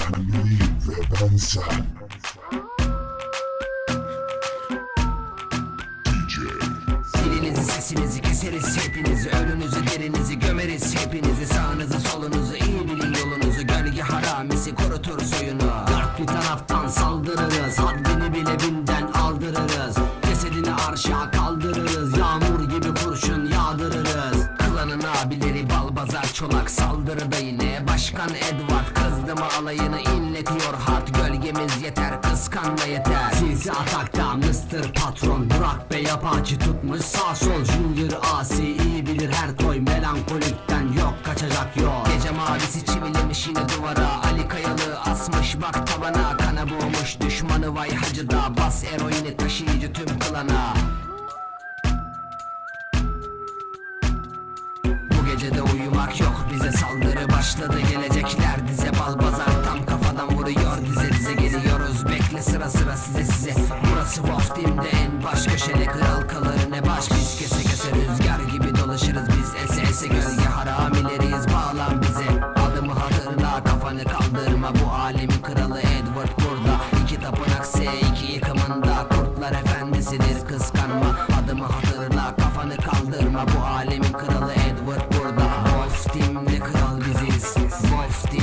Pembeliyim ve ben sen. Dilinizi sesinizi keseriz hepinizi. Önünüzü derinizi gömeriz hepinizi. Sağınızı solunuzu iyi bilin yolunuzu. Gölge haramisi kurutur soyunu Dört bir taraftan saldırırız. Haddini bile binden aldırırız. Cesedini arşa kaldırırız. Yağmur gibi kurşun yağdırırız. Klanın abileri balbazar çolak Saldırıda yine Başkan Edward Kızdı mı alayını inletiyor. Hard gölgemiz yeter kıskanma yeter. Sizi atakta Mr. Patron Burak Bey apaçı tutmuş sağ sol. Junior asi iyi bilir her toy Melankolikten yok kaçacak yol Gece mavisi çivilemiş yine duvara. Ali Kayalı asmış bak tabana Kana boğmuş düşmanı vay hacıda. Bas eroini taşıyıcı tüm klana gecede uyumak yok bize saldırı başladı. Gelecekler dize balbazar tam kafadan vuruyor dize dize geliyoruz. Bekle sıra sıra size size. Burası Wolf Team'de en baş köşede kral kalır. Ne baş biz kese kese rüzgar gibi dolaşırız. Biz ese ese gölge haramileriyiz bağlan bize. Adımı hatırla kafanı kaldırma. Bu alemin kralı Edward burada İki tapınak S2 yıkımında kurtlar efendisidir kıskanma. Adımı hatırla kafanı kaldırma. Bu alemin kralı